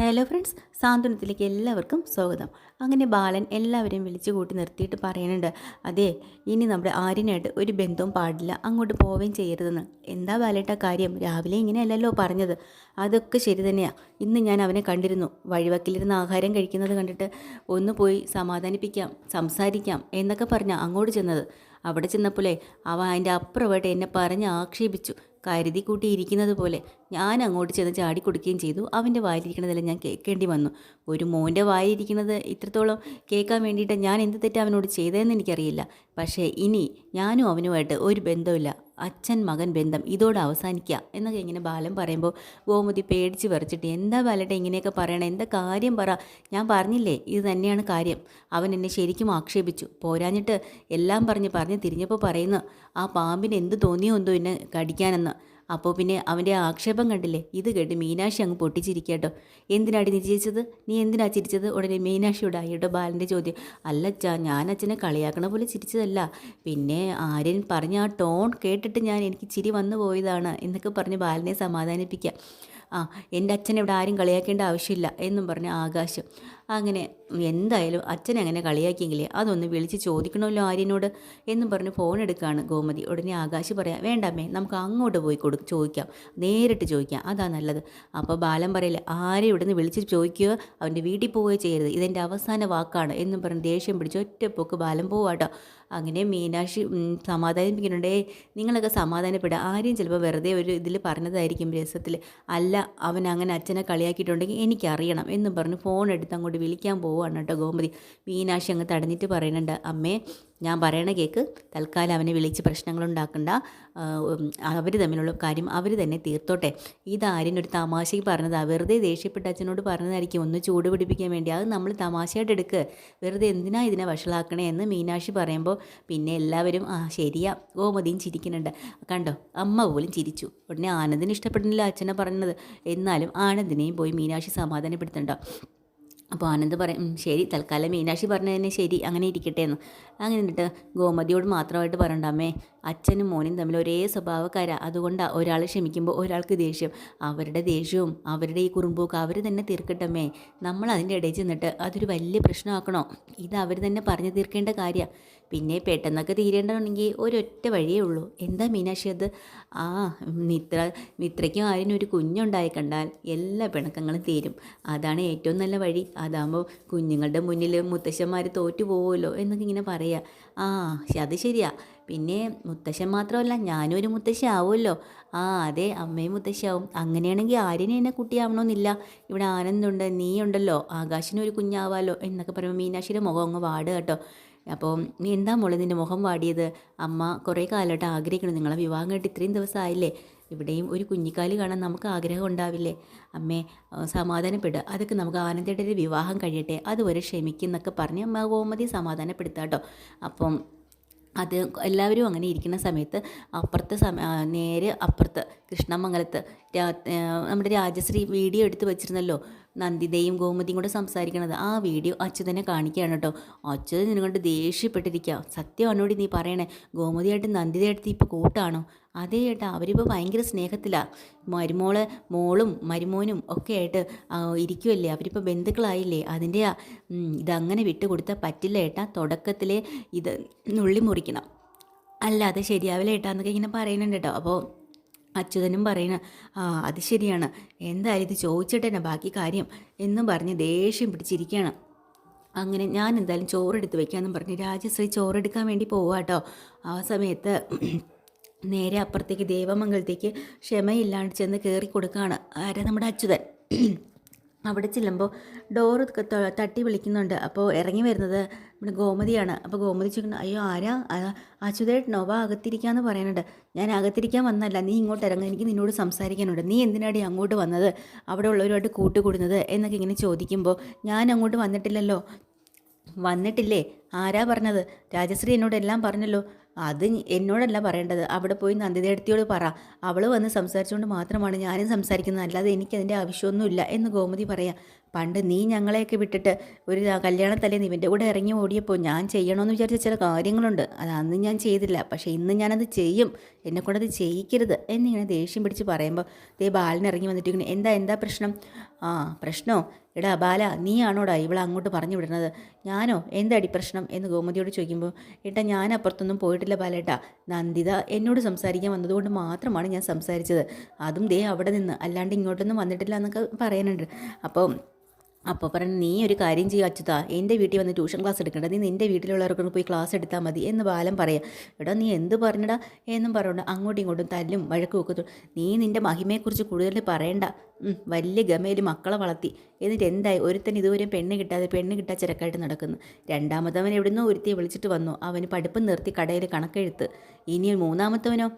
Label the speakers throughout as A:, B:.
A: Hello friends സാന്ത്വനത്തിലേക്ക് എല്ലാവർക്കും സ്വാഗതം. അങ്ങനെ ബാലൻ എല്ലാവരെയും വിളിച്ചു കൂട്ടി നിർത്തിയിട്ട് പറയുന്നുണ്ട് അതെ ഇനി നമ്മുടെ ആര്യനായിട്ട് ഒരു ബന്ധവും പാടില്ല അങ്ങോട്ട് പോവുകയും ചെയ്യരുതെന്ന്. എന്താ ബാലേട്ട കാര്യം? രാവിലെ ഇങ്ങനെയല്ലല്ലോ പറഞ്ഞത്. അതൊക്കെ ശരി തന്നെയാണ് ഇന്ന് ഞാൻ അവനെ കണ്ടിരുന്നു. വഴിവക്കിലിരുന്ന് ആഹാരം കഴിക്കുന്നത് കണ്ടിട്ട് ഒന്ന് പോയി സമാധാനിപ്പിക്കാം സംസാരിക്കാം എന്നൊക്കെ പറഞ്ഞാൽ അങ്ങോട്ട് ചെന്നത്. അവിടെ ചെന്നപ്പോഴേ അവൻ അതിന്റെ അപ്പുറമായിട്ട് എന്നെ പറഞ്ഞ് ആക്ഷേപിച്ചു. കരുതി കൂട്ടിയിരിക്കുന്നത് പോലെ. ഞാൻ അങ്ങോട്ട് ചെന്ന് ചാടി കൊടുക്കുകയും ചെയ്തു. അവന്റെ വായിലിരിക്കണതെല്ലാം ഞാൻ കേൾക്കേണ്ടി വന്നു. ഒരു മോന്റെ വായിലിരിക്കുന്നത് ഇത്രത്തോളം കേൾക്കാൻ വേണ്ടിയിട്ട് ഞാൻ എന്ത് തെറ്റ് അവനോട് ചെയ്തതെന്ന് എനിക്കറിയില്ല. പക്ഷേ ഇനി ഞാനും അവനുമായിട്ട് ഒരു ബന്ധമില്ല അച്ഛൻ മകൻ ബന്ധം ഇതോടെ അവസാനിക്കുക എന്നൊക്കെ ഇങ്ങനെ ബാലൻ പറയുമ്പോൾ ഗോമതി പേടിച്ച് വരച്ചിട്ട് എന്താ ബാലട്ടെ ഇങ്ങനെയൊക്കെ പറയണേ? എന്താ കാര്യം പറ? ഞാൻ പറഞ്ഞില്ലേ ഇത് തന്നെയാണ് കാര്യം. അവൻ എന്നെ ശരിക്കും ആക്ഷേപിച്ചു. പോരാഞ്ഞിട്ട് എല്ലാം പറഞ്ഞ് പറഞ്ഞ് തിരിഞ്ഞപ്പോൾ പറയുന്നു ആ പാമ്പിന് എന്ത് തോന്നിയോ എന്തോ എന്നെ കടിക്കാനെന്ന്. അപ്പോൾ പിന്നെ അവന്റെ ആക്ഷേപം കണ്ടില്ലേ? ഇത് കേട്ട് മീനാക്ഷി അങ്ങ് പൊട്ടിച്ചിരിക്കട്ടോ എന്തിനാടി നീ ചിരിച്ചത്? നീ എന്തിനാ ചിരിച്ചത്? ഉടനെ മീനാക്ഷിയോട് ആയിട്ടോ ബാലന്റെ ചോദ്യം. അച്ഛാ ഞാൻ അച്ഛനെ കളിയാക്കണ പോലെ ചിരിച്ചതല്ല. പിന്നെ ആര്യൻ പറഞ്ഞ ആ ടോൺ കേട്ടിട്ട് ഞാൻ എനിക്ക് ചിരി വന്നു പോയതാണ് എന്നൊക്കെ പറഞ്ഞ് ബാലനെ സമാധാനിപ്പിക്കാം. ആ എന്റെ അച്ഛനെ ഇവിടെ ആരും കളിയാക്കേണ്ട ആവശ്യമില്ല എന്നും പറഞ്ഞ് ആകാശം. അങ്ങനെ എന്തായാലും അച്ഛൻ അങ്ങനെ കളിയാക്കിയെങ്കിലേ അതൊന്ന് വിളിച്ച് ചോദിക്കണമല്ലോ ആര്യനോട് എന്നും പറഞ്ഞ് ഫോൺ എടുക്കുകയാണ് ഗോമതി. ഉടനെ ആകാശ് പറയാം വേണ്ടമ്മേ നമുക്ക് അങ്ങോട്ട് പോയി കൊടു ചോദിക്കാം. നേരിട്ട് ചോദിക്കാം. അതാ നല്ലത്. അപ്പോൾ ബാലൻ പറയില്ല ആരെ ഇവിടെ നിന്ന് വിളിച്ച് ചോദിക്കുകയോ അവന്റെ വീട്ടിൽ പോവുകയോ ചെയ്യരുത്. ഇതെന്റെ അവസാന വാക്കാണ്. എന്നും പറഞ്ഞ് ദേഷ്യം പിടിച്ച് ഒറ്റപ്പോക്ക് ബാലൻ പോവാട്ടോ. അങ്ങനെ മീനാക്ഷി സമാധാനിപ്പിക്കുന്നുണ്ടേ നിങ്ങളൊക്കെ സമാധാനപ്പെടുക ആരെയും ചിലപ്പോൾ വെറുതെ ഒരു ഇതിൽ പറഞ്ഞതായിരിക്കും രസത്തിൽ അല്ല അവൻ അങ്ങനെ അച്ഛനെ കളിയാക്കിയിട്ടുണ്ടെങ്കിൽ എനിക്കറിയണം എന്നും പറഞ്ഞ് ഫോൺ എടുത്ത് അങ്ങോട്ട് വിളിക്കാൻ പോവുകയാണ് കേട്ടോ ഗോമതി. മീനാക്ഷി അങ്ങ് തടഞ്ഞിട്ട് പറയുന്നുണ്ട് അമ്മേ ഞാൻ പറയണ കേക്ക് തൽക്കാലം അവനെ വിളിച്ച് പ്രശ്നങ്ങളുണ്ടാക്കണ്ട. അവർ തമ്മിലുള്ള കാര്യം അവർ തന്നെ തീർത്തോട്ടെ. ഇത് ഒരു തമാശയ്ക്ക് പറഞ്ഞതാണ് വെറുതെ ദേഷ്യപ്പെട്ട അച്ഛനോട് പറഞ്ഞതായിരിക്കും ഒന്ന് ചൂട് പിടിപ്പിക്കാൻ വേണ്ടി. അത് നമ്മൾ തമാശയായിട്ട് എടുക്കുക വെറുതെ എന്തിനാ ഇതിനെ വഷളാക്കണേ എന്ന് മീനാക്ഷി പറയുമ്പോൾ പിന്നെ എല്ലാവരും ആ ശരിയാ. ഗോമതിയും ചിരിക്കുന്നുണ്ട്. കണ്ടോ? അമ്മ പോലും ചിരിച്ചു. ഉടനെ ആനന്ദിന് ഇഷ്ടപ്പെടുന്നില്ല അച്ഛനെ പറഞ്ഞത്. എന്നാലും ആനന്ദിനെയും പോയി മീനാക്ഷി സമാധാനപ്പെടുത്തണ്ടോ. അപ്പോൾ ആനന്ദ് പറയും ശരി തൽക്കാലം മീനാക്ഷി പറഞ്ഞതിന് ശരി അങ്ങനെ ഇരിക്കട്ടെ എന്ന്. അങ്ങനെ എന്നിട്ട് ഗോമതിയോട് മാത്രമായിട്ട് പറയണ്ട അച്ഛനും മോനും തമ്മിൽ ഒരേ സ്വഭാവക്കാരാണ് അതുകൊണ്ടാണ് ഒരാൾ ക്ഷമിക്കുമ്പോൾ ഒരാൾക്ക് ദേഷ്യം. അവരുടെ ദേഷ്യവും അവരുടെ ഈ കുറുമ്പൊക്കെ അവർ തന്നെ തീർക്കട്ടമ്മേ. നമ്മൾ അതിന്റെ ഇടയിൽ ചെന്നിട്ട് അതൊരു വലിയ പ്രശ്നമാക്കണോ? ഇത് അവർ തന്നെ പറഞ്ഞു തീർക്കേണ്ട കാര്യമാണ് പിന്നെ പെട്ടെന്നൊക്കെ തീരേണ്ടതുണ്ടെങ്കിൽ ഒരൊറ്റ വഴിയേ ഉള്ളൂ. എന്താ മീനാക്ഷി അത്? ആ മിത്ര മിത്രയ്ക്കും ആരും ഒരു കുഞ്ഞുണ്ടായി കണ്ടാൽ എല്ലാ പിണക്കങ്ങളും തീരും. അതാണ് ഏറ്റവും നല്ല വഴി. അതാകുമ്പോൾ കുഞ്ഞുങ്ങളുടെ മുന്നിൽ മുത്തശ്ശന്മാർ തോറ്റു പോകുമല്ലോ എന്നൊക്കെ ഇങ്ങനെ പറയുക ആ അത് ശരിയാ. പിന്നെ മുത്തശ്ശൻ മാത്രമല്ല ഞാനും ഒരു മുത്തശ്ശി ആവുമല്ലോ ആ അതെ അമ്മയും മുത്തശ്ശിയാവും. അങ്ങനെയാണെങ്കിൽ ആര്യനെ എന്നെ കുട്ടിയാവണമെന്നില്ല. ഇവിടെ ആനന്ദുണ്ട് നീ ഉണ്ടല്ലോ ആകാശിന് ഒരു കുഞ്ഞാവാലോ എന്നൊക്കെ പറയുമ്പോൾ മീനാക്ഷിയുടെ മുഖം അങ്ങ് വാടുക കേട്ടോ. അപ്പോൾ നീ എന്താ മോളെ നിന്റെ മുഖം വാടിയത്? അമ്മ കുറേ കാലമായിട്ട് ആഗ്രഹിക്കണം നിങ്ങളെ വിവാഹം കേട്ട് ഇത്രയും ദിവസമായില്ലേ? ഇവിടെയും ഒരു കുഞ്ഞിക്കാലി കാണാൻ നമുക്ക് ആഗ്രഹം ഉണ്ടാവില്ലേ? അമ്മേ സമാധാനപ്പെടുക. അതൊക്കെ നമുക്ക് ആനന്ദയുടെ വിവാഹം കഴിയട്ടെ. അതുവരെ ക്ഷമിക്കുന്നൊക്കെ പറഞ്ഞ് അമ്മ ഗോമതി സമാധാനപ്പെടുത്താം കേട്ടോ. അപ്പം അത് എല്ലാവരും അങ്ങനെ ഇരിക്കുന്ന സമയത്ത് അപ്പുറത്തെ സമ നേരെ അപ്പുറത്ത് കൃഷ്ണമംഗലത്ത് നമ്മുടെ രാജശ്രീ വീഡിയോ എടുത്ത് വെച്ചിരുന്നല്ലോ. നന്ദിതയും ഗോമതിയും കൂടെ സംസാരിക്കണത് ആ വീഡിയോ അച്ഛൻ തന്നെ കാണിക്കുകയാണ് കേട്ടോ. അച്ഛൻ നിന്നുകൊണ്ട് ദേഷ്യപ്പെട്ടിരിക്കുക. സത്യമാണോടി നീ പറയണേ? ഗോമതിയായിട്ട് നന്ദിതയായിട്ട് ഇപ്പോൾ കൂട്ടാണോ? അതേ ചേട്ടാ അവരിപ്പോൾ ഭയങ്കര സ്നേഹത്തിലാണ് മരുമോൾ മോളും മരുമോനും ഒക്കെ ആയിട്ട് ഇരിക്കുമല്ലേ അവരിപ്പോൾ ബന്ധുക്കളായില്ലേ? അതിന്റെ ഇതങ്ങനെ വിട്ടുകൊടുത്താൽ പറ്റില്ല ഏട്ടാ. തുടക്കത്തിലെ ഇത് നുള്ളി മുറിക്കണം. അല്ലാതെ ശരിയാവില്ല ഏട്ടാ എന്നൊക്കെ ഇങ്ങനെ പറയുന്നുണ്ട് കേട്ടോ. അപ്പോൾ അച്യുതനും പറയുന്ന ആ അത് ശരിയാണ്. എന്തായാലും ഇത് ചോദിച്ചിട്ടേനെ ബാക്കി കാര്യം എന്നും പറഞ്ഞ് ദേഷ്യം പിടിച്ചിരിക്കുകയാണ്. അങ്ങനെ ഞാൻ എന്തായാലും ചോറെടുത്ത് വെക്കാമെന്നും പറഞ്ഞ് രാജശ്രീ ചോറെടുക്കാൻ വേണ്ടി പോവാട്ടോ ആ സമയത്ത് നേരെ അപ്പുറത്തേക്ക് ദേവമംഗലത്തേക്ക് ക്ഷമയില്ലാണ്ട് ചെന്ന് കയറി കൊടുക്കുകയാണ് ആരാ നമ്മുടെ അച്യുതൻ. അവിടെ ചെല്ലുമ്പോൾ ഡോറ് തട്ടി വിളിക്കുന്നുണ്ട്. അപ്പോൾ ഇറങ്ങി വരുന്നത് നമ്മുടെ ഗോമതിയാണ്. അപ്പോൾ ഗോമതി ചോദിക്കുന്നു അയ്യോ ആരാ? അച്യുതേട്ടനോ നോവ അകത്തിരിക്കാന്ന് പറയുന്നുണ്ട്. ഞാൻ അകത്തിരിക്കാൻ വന്നല്ല നീ ഇങ്ങോട്ട് ഇറങ്ങുക എനിക്ക് നിന്നോട് സംസാരിക്കാനുണ്ട്. നീ എന്തിനാടി അങ്ങോട്ട് വന്നത്? അവിടെ ഉള്ളവരുമായിട്ട് കൂട്ടുകൂടുന്നത്? എന്നൊക്കെ ഇങ്ങനെ ചോദിക്കുമ്പോൾ ഞാൻ അങ്ങോട്ട് വന്നിട്ടില്ലല്ലോ. വന്നിട്ടില്ലേ? ആരാ പറഞ്ഞത്? രാജശ്രീ എന്നോട് എല്ലാം പറഞ്ഞല്ലോ. അത് എന്നോടല്ല പറയേണ്ടത്. അവിടെ പോയി നന്ദിതേടത്തിയോട് പറ. അവൾ വന്ന് സംസാരിച്ചുകൊണ്ട് മാത്രമാണ് ഞാനും സംസാരിക്കുന്നത്. അല്ലാതെ എനിക്കതിന്റെ ആവശ്യമൊന്നുമില്ല. എന്ന് ഗോമതി പറയാം. പണ്ട് നീ ഞങ്ങളെയൊക്കെ വിട്ടിട്ട് ഒരു കല്യാണ തലേന്ന് ഇവന്റെ കൂടെ ഇറങ്ങി ഓടിയപ്പോൾ ഞാൻ ചെയ്യണമെന്ന് വിചാരിച്ച ചില കാര്യങ്ങളുണ്ട്. അത് അന്ന് ഞാൻ ചെയ്തില്ല. പക്ഷേ ഇന്ന് ഞാനത് ചെയ്യും. എന്നെ കൊണ്ടത് ചെയ്യിക്കരുത്. എന്നിങ്ങനെ ദേഷ്യം പിടിച്ച് പറയുമ്പോൾ ദേ ബാലൻ ഇറങ്ങി വന്നിട്ട് ഇങ്ങനെ എന്താ എന്താ പ്രശ്നം? ആ പ്രശ്നമോ എടാ ബാല നീയാണോടാ ഇവളെ അങ്ങോട്ട് പറഞ്ഞു വിടുന്നത്? ഞാനോ? എന്താടി പ്രശ്നം? എന്ന് ഗോമതിയോട് ചോദിക്കുമ്പോൾ ഏട്ടാ ഞാൻ അപ്പുറത്തൊന്നും പോയിട്ടില്ല ബാലേട്ടാ. നന്ദിത എന്നോട് സംസാരിക്കാൻ വന്നതുകൊണ്ട് മാത്രമാണ് ഞാൻ സംസാരിച്ചത്. അതും ദേ അവിടെ നിന്ന്. അല്ലാണ്ട് ഇങ്ങോട്ടൊന്നും വന്നിട്ടില്ല എന്നൊക്കെ പറയാനുണ്ട്. അപ്പോൾ അപ്പോൾ പറഞ്ഞു നീ ഒരു കാര്യം ചെയ്യുക അച്യുതാ. എന്റെ വീട്ടിൽ വന്ന് ട്യൂഷൻ ക്ലാസ് എടുക്കേണ്ട. നീ നിന്റെ വീട്ടിലുള്ളവർക്ക് പോയി ക്ലാസ് എടുത്താൽ മതി. എന്ന് ബാലം പറയാം. എടാ നീ എന്ത് പറഞ്ഞടാ? എന്നും പറഞ്ഞുകൊണ്ട് അങ്ങോട്ടും ഇങ്ങോട്ടും തല്ലും വഴക്കും ഒക്കെ നീ നിന്റെ മഹിമയെക്കുറിച്ച് കൂടുതൽ പറയണ്ട. വലിയ ഗമയിൽ മക്കളെ വളർത്തി. എന്നിട്ട് എന്തായി? ഒരുത്തൻ ഇതുവരെ പെണ്ണ് കിട്ടാതെ പെണ്ണ് കിട്ടാ ചിരക്കായിട്ട് നടക്കുന്നു. രണ്ടാമത്തവൻ എവിടുന്നോ ഒരുത്തിയെ വിളിച്ചിട്ട് വന്നു. അവന് പഠിപ്പ് നിർത്തി കടയിൽ കണക്കെഴുത്ത്. ഇനി മൂന്നാമത്തവനോ?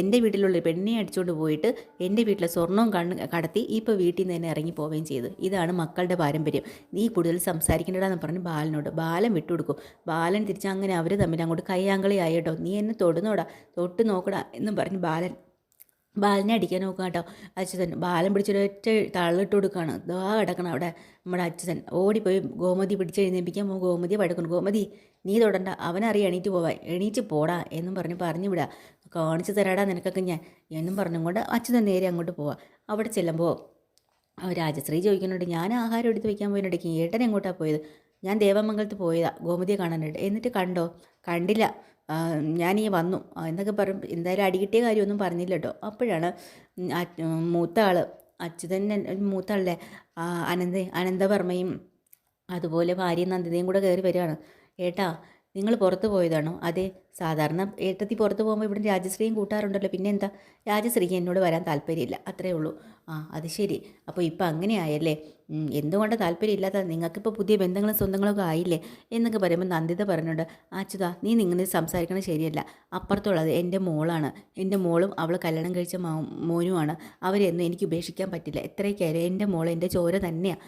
A: എന്റെ വീട്ടിലുള്ള പെണ്ണിനെ അടിച്ചുകൊണ്ട് പോയിട്ട് എന്റെ വീട്ടിലെ സ്വർണവും കണ്ണ് കടത്തി ഇപ്പോൾ വീട്ടിൽ നിന്ന് തന്നെ ഇറങ്ങി പോവുകയും ചെയ്തു. ഇതാണ് മക്കളുടെ പാരമ്പര്യം. നീ കൂടുതൽ സംസാരിക്കേണ്ടതാന്ന് പറഞ്ഞ് ബാലനോട് ബാലൻ വിട്ടുകൊടുക്കും. ബാലൻ തിരിച്ച് അങ്ങനെ അവർ തമ്മിൽ അങ്ങോട്ട് കയ്യാങ്കളി ആയിട്ടോ നീ എന്നെ തൊടുന്നോടാ. തൊട്ട് നോക്കടാ എന്നും പറഞ്ഞ് ബാലൻ ബാലനെ അടിക്കാൻ നോക്കുക കേട്ടോ. അച്യുതൻ ബാലൻ പിടിച്ചൊരൊറ്റ തള്ളിട്ട് കൊടുക്കുകയാണ്. ദാ കിടക്കണം അവിടെ നമ്മുടെ അച്ഛൻ ഓടിപ്പോയി ഗോമതി പിടിച്ച് എഴുന്നേൽപ്പിക്കാൻ പോകും. ഗോമതി പഴക്കുന്നു ഗോമതി നീ തൊടണ്ട. അവനറിയാം എണീറ്റ് പോവാൻ എണീറ്റ് പോടാ എന്നും പറഞ്ഞ് പറഞ്ഞു വിടാ. കാണിച്ചു തരാടാ നിനക്കൊക്കെ ഞാൻ എന്നും പറഞ്ഞുകൊണ്ട് അച്ഛൻ നേരെ അങ്ങോട്ട് പോവാം. അവിടെ ചെല്ലുമ്പോൾ രാജശ്രീ ചോദിക്കുന്നുണ്ട് ഞാൻ ആഹാരം എടുത്ത് വെക്കാൻ പോയിട്ടിടയ്ക്ക് ഏട്ടൻ എങ്ങോട്ടാണ് പോയത്? ഞാൻ ദേവമംഗലത്ത് പോയതാ. ഗോമതിയെ കാണാനായിട്ട്. എന്നിട്ട് കണ്ടോ? കണ്ടില്ല. ഞാൻ ഈ വന്നു. എന്നൊക്കെ പറയും. എന്തായാലും അടികിട്ടിയ കാര്യമൊന്നും പറഞ്ഞില്ല കേട്ടോ അപ്പോഴാണ് മൂത്ത ആൾ അച്യുതൻ മൂത്ത ആളല്ലേ അനന്ത അനന്തവർമ്മയും അതുപോലെ ഭാര്യ നന്ദിതയും കൂടെ കയറി വരികയാണ്. ഏട്ടാ നിങ്ങൾ പുറത്ത് പോയതാണോ? അതെ സാധാരണ ഏട്ടത്തി പുറത്ത് പോകുമ്പോൾ ഇവിടെ രാജശ്രീയും കൂട്ടാറുണ്ടല്ലോ. പിന്നെ എന്താ? രാജശ്രീക്ക് എന്നോട് വരാൻ താല്പര്യമില്ല. അത്രേ ഉള്ളൂ. ആ അത് ശരി. അപ്പോൾ ഇപ്പം അങ്ങനെയായല്ലേ? എന്തുകൊണ്ട് താല്പര്യമില്ലാത്ത? നിങ്ങൾക്കിപ്പോൾ പുതിയ ബന്ധങ്ങളും സ്വന്തങ്ങളൊക്കെ ആയില്ലേ? എന്നൊക്കെ പറയുമ്പോൾ നന്ദിത പറഞ്ഞുണ്ട് അച്യുത നീ നിങ്ങനെ സംസാരിക്കണത് ശരിയല്ല. അപ്പുറത്തുള്ളത് എന്റെ മോളാണ്. എന്റെ മോളും അവൾ കല്യാണം കഴിച്ച മോനുമാണ്. അവരെയൊന്നും എനിക്ക് ഉപേക്ഷിക്കാൻ പറ്റില്ല. എത്രയ്ക്കായാലും എന്റെ മോൾ എന്റെ ചോര തന്നെയാണ്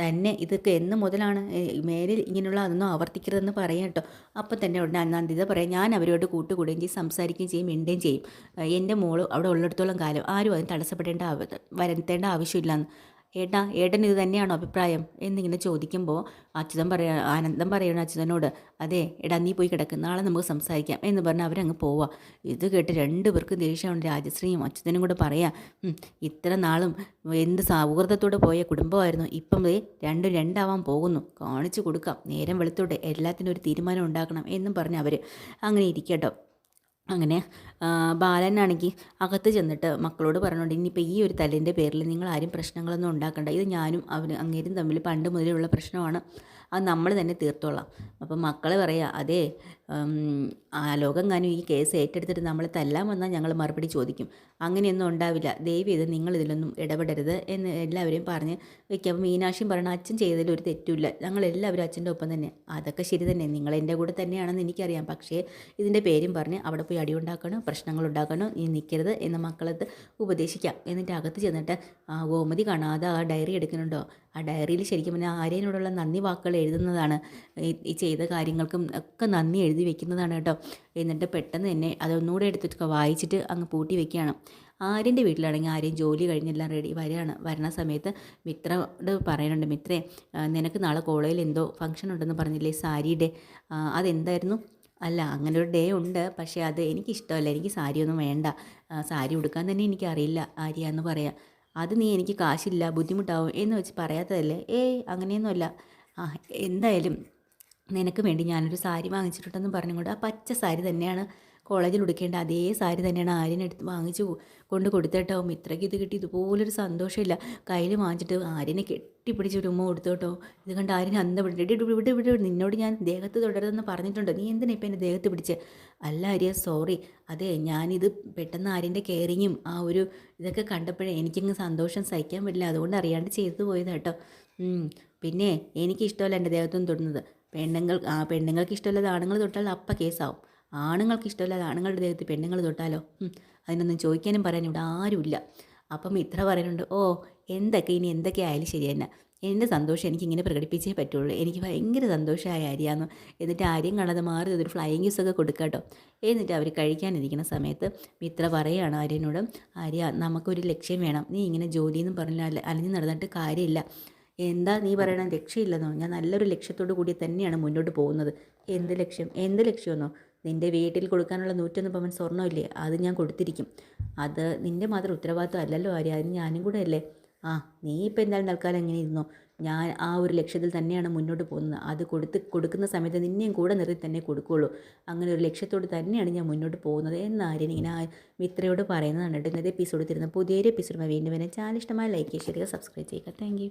A: തന്നെ. ഇതൊക്കെ എന്ന് മുതലാണ് മേലിൽ ഇങ്ങനെയുള്ള അതൊന്നും ആവർത്തിക്കരുതെന്ന് പറയാം കേട്ടോ. അപ്പോൾ തന്നെ ഉടനെ നന്ദിത പറയാം ഞാൻ അവരോട് കൂട്ടുകൂടുകയും ചെയ്യും സംസാരിക്കുകയും ചെയ്യും മിണ്ടുകയും ചെയ്യും. എന്റെ മോൾ അവിടെ ഉള്ളിടത്തോളം കാലം ആരും അതിന് തടസ്സപ്പെടേണ്ട വരുത്തേണ്ട ആവശ്യമില്ലെന്ന്. ഏട്ടാ ഏട്ടൻ ഇത് തന്നെയാണോ അഭിപ്രായം? എന്നിങ്ങനെ ചോദിക്കുമ്പോൾ അച്യുതൻ പറയാ ആനന്ദം പറയണം അച്യുതനോട് അതെ എടാ നീ പോയി കിടക്ക് നാളെ നമുക്ക് സംസാരിക്കാം എന്ന് പറഞ്ഞ് അവരങ്ങ് പോവാ. ഇത് കേട്ട് രണ്ടുപേർക്കും ദേഷ്യമാണ്. രാജശ്രീയും അച്യുതനും കൂടെ പറയാം "ഉം, ഇത്ര നാളും എന്ത് സൗഹൃദത്തോടെ പോയ കുടുംബമായിരുന്നു. ഇപ്പം രണ്ടും രണ്ടാവാൻ പോകുന്നു. കാണിച്ചു കൊടുക്കാം. നേരം വെളുത്തോടെ എല്ലാത്തിനും ഒരു തീരുമാനം ഉണ്ടാക്കണം എന്നും പറഞ്ഞ് അവർ അങ്ങനെ ഇരിക്കട്ടോ. അങ്ങനെ ബാലനാണെങ്കിൽ അകത്ത് ചെന്നിട്ട് മക്കളോട് പറഞ്ഞുകൊണ്ട് ഇനിയിപ്പോൾ ഈ ഒരു തല്ലിന്റെ പേരിൽ നിങ്ങൾ ആരും പ്രശ്നങ്ങളൊന്നും ഉണ്ടാക്കണ്ട. ഇത് ഞാനും അവന് അങ്ങേരും തമ്മിൽ പണ്ട് മുതലേ ഉള്ള പ്രശ്നമാണ്. അത് നമ്മൾ തന്നെ തീർത്തോളാം. അപ്പം മക്കൾ പറയുക അതെ ആ ലോകം കാനും ഈ കേസ് ഏറ്റെടുത്തിട്ട് നമ്മൾ തല്ലാൻ വന്നാൽ ഞങ്ങൾ മറുപടി ചോദിക്കും. അങ്ങനെയൊന്നും ഉണ്ടാവില്ല. ദയവ് ഇത് നിങ്ങൾ ഇതിലൊന്നും ഇടപെടരുത് എന്ന് എല്ലാവരെയും പറഞ്ഞ് വയ്ക്കുക അപ്പോൾ മീനാക്ഷിയും പറയണം അച്ഛൻ ചെയ്തതിൽ ഒരു തെറ്റുമില്ല. ഞങ്ങൾ എല്ലാവരും അച്ഛന്റെ ഒപ്പം തന്നെ. അതൊക്കെ ശരി തന്നെ. നിങ്ങൾ എന്റെ കൂടെ തന്നെയാണെന്ന് എനിക്കറിയാം. പക്ഷേ ഇതിന്റെ പേരും പറഞ്ഞ് അവിടെ പോയി അടി ഉണ്ടാക്കണോ പ്രശ്നങ്ങൾ ഉണ്ടാക്കണോ. നീ നിൽക്കരുത് എന്ന് മക്കളത് ഉപദേശിക്കാം. എന്നിട്ട് അകത്ത് ചെന്നിട്ട് ആ ഗോമതി കാണാതെ ആ ഡയറി എടുക്കുന്നുണ്ടോ? ആ ഡയറിയിൽ ശരിക്കും പറഞ്ഞാൽ ആര്യനോടുള്ള നന്ദി വാക്കുകൾ എഴുതുന്നതാണ്. ഈ- ചെയ്ത കാര്യങ്ങൾക്കും ഒക്കെ നന്ദി എഴുതി വെക്കുന്നതാണ് കേട്ടോ. എന്നിട്ട് പെട്ടെന്ന് തന്നെ അതൊന്നുകൂടെ എടുത്തിട്ട് വായിച്ചിട്ട് അങ്ങ് പൂട്ടി വെക്കുകയാണ്. ആര്യന്റെ വീട്ടിലാണെങ്കിൽ ആര്യം ജോലി കഴിഞ്ഞെല്ലാം റെഡി വരികയാണ്. വരണ സമയത്ത് മിത്രയോട് പറയുന്നുണ്ട് മിത്രേ നിനക്ക് നാളെ കോളേജിൽ എന്തോ ഫംഗ്ഷൻ ഉണ്ടെന്ന് പറഞ്ഞില്ലേ സാരിയുടെ? ആ, അതെന്തായിരുന്നു? അല്ല അങ്ങനെ ഒരു ഡേ ഉണ്ട്. പക്ഷേ അത് എനിക്കിഷ്ടമല്ല. എനിക്ക് സാരിയൊന്നും വേണ്ട. സാരി ഉടുക്കാൻ തന്നെ എനിക്കറിയില്ല ആര്യ എന്ന് പറയാം. അത് നീ എനിക്ക് കാശില്ല ബുദ്ധിമുട്ടാവും എന്ന് വെച്ച് പറയാത്തതല്ലേ? ഏയ് അങ്ങനെയൊന്നുമല്ല. ആ എന്തായാലും നിനക്ക് വേണ്ടി ഞാനൊരു സാരി വാങ്ങിച്ചിട്ടുണ്ടെന്ന് പറഞ്ഞുകൊണ്ട് ആ പച്ച സാരി തന്നെയാണ് കോളേജിൽ ഉടുക്കേണ്ട അതേ സാരി തന്നെയാണ് ആര്യനെടുത്ത് വാങ്ങിച്ചു വാങ്ങിച്ച് കൊണ്ട് കൊടുത്തേട്ടോ. ഇത്രയ്ക്ക് ഇത് കിട്ടി. ഇതുപോലൊരു സന്തോഷമില്ല. കയ്യിൽ വാങ്ങിച്ചിട്ട് ആര്യനെ കെട്ടിപ്പിടിച്ച് ഒരു ഉമ്മ കൊടുത്തോട്ടോ. ഇത് കണ്ട് ആര്യനെ അന്ത വിട്ട് ഇവിടെ ഇവിടെ നിന്നോട് ഞാൻ ദേഹത്ത് തുടരുതെന്ന് പറഞ്ഞിട്ടുണ്ട്. നീ എന്തിനാ ഇപ്പം എന്റെ ദേഹത്ത് പിടിച്ച്? അല്ല ആര്യ സോറി. അതെ ഞാനിത് പെട്ടെന്ന് ആര്യന്റെ കെയറിങ്ങും ആ ഒരു ഇതൊക്കെ കണ്ടപ്പോഴേ എനിക്കങ്ങ് സന്തോഷം സഹിക്കാൻ പറ്റില്ല. അതുകൊണ്ട് അറിയാണ്ട് ചെയ്തു പോയത് കേട്ടോ. പിന്നെ എനിക്കിഷ്ടമല്ല എന്റെ ദേഹത്തൊന്നും തൊടുന്നത്. പെണ്ണുങ്ങൾ ആ പെണ്ണുങ്ങൾക്ക് ഇഷ്ടമല്ലാതെ ആണുങ്ങൾ തൊട്ടാൽ അപ്പം കേസാവും. ആണുങ്ങൾക്ക് ഇഷ്ടമല്ലാതെ ആണുങ്ങളുടെ ദേഹത്ത് പെണ്ണുങ്ങൾ തൊട്ടാലോ? അതിനൊന്നും ചോദിക്കാനും പറയാനും ഇവിടെ ആരുമില്ല. അപ്പം ഇത്ര പറയുന്നുണ്ട് ഓ എന്തൊക്കെ? ഇനി എന്തൊക്കെ ആയാലും ശരി തന്നെ. എന്റെ സന്തോഷം എനിക്ക് ഇങ്ങനെ പ്രകടിപ്പിച്ചേ പറ്റുള്ളൂ. എനിക്ക് ഭയങ്കര സന്തോഷമായ ആര്യാന്ന് എന്നിട്ട് ആര്യം കാണാതെ മാറി ഒരു ഫ്ലൈയിങ് ഒക്കെ കൊടുക്കുക കേട്ടോ. എന്നിട്ട് അവർ കഴിക്കാനിരിക്കുന്ന സമയത്ത് മിത്ര പറയുകയാണ് ആര്യനോട് ആര്യ നമുക്കൊരു ലക്ഷ്യം വേണം. നീ ഇങ്ങനെ ജോലിയെന്നും പറഞ്ഞാൽ അലഞ്ഞു നടന്നിട്ട് കാര്യമില്ല. എന്താ നീ പറയണ ലക്ഷ്യമില്ലെന്നോ ഞാൻ നല്ലൊരു ലക്ഷ്യത്തോടു കൂടി തന്നെയാണ് മുന്നോട്ട് പോകുന്നത്. എന്ത് ലക്ഷ്യം? എന്ത് ലക്ഷ്യമെന്നോ നിന്റെ വീട്ടിൽ കൊടുക്കാനുള്ള നൂറ്റൊന്ന് പവൻ സ്വർണമില്ലേ? അത് ഞാൻ കൊടുത്തിരിക്കും. അത് നിന്റെ മാത്രം ഉത്തരവാദിത്വം അല്ലല്ലോ ആര്യ. അത് ഞാനും കൂടെ അല്ലേ? ആ നീ ഇപ്പം എന്തായാലും തൽക്കാലം എങ്ങനെ ഇരുന്നോ. ഞാൻ ആ ഒരു ലക്ഷ്യത്തിൽ തന്നെയാണ് മുന്നോട്ട് പോകുന്നത്. അത് കൊടുത്ത് കൊടുക്കുന്ന സമയത്ത് നിന്നെയും കൂടെ നിർത്തി തന്നെ കൊടുക്കുകയുള്ളൂ അങ്ങനെ ഒരു ലക്ഷ്യത്തോട് തന്നെയാണ് ഞാൻ മുന്നോട്ട് പോകുന്നത് എന്നാരും ഇങ്ങനെ മിത്രയോട് പറയുന്നതാണ് കേട്ടോ ഇന്നത്തെ എപ്പിസോഡ് തരുന്ന പുതിയൊരു എപ്പിസോഡ് വീണ്ടും വരെ. ചാനൽ ഇഷ്ടമായ ലൈക്ക് ചെയ്യുക സബ്സ്ക്രൈബ് ചെയ്യുക താങ്ക്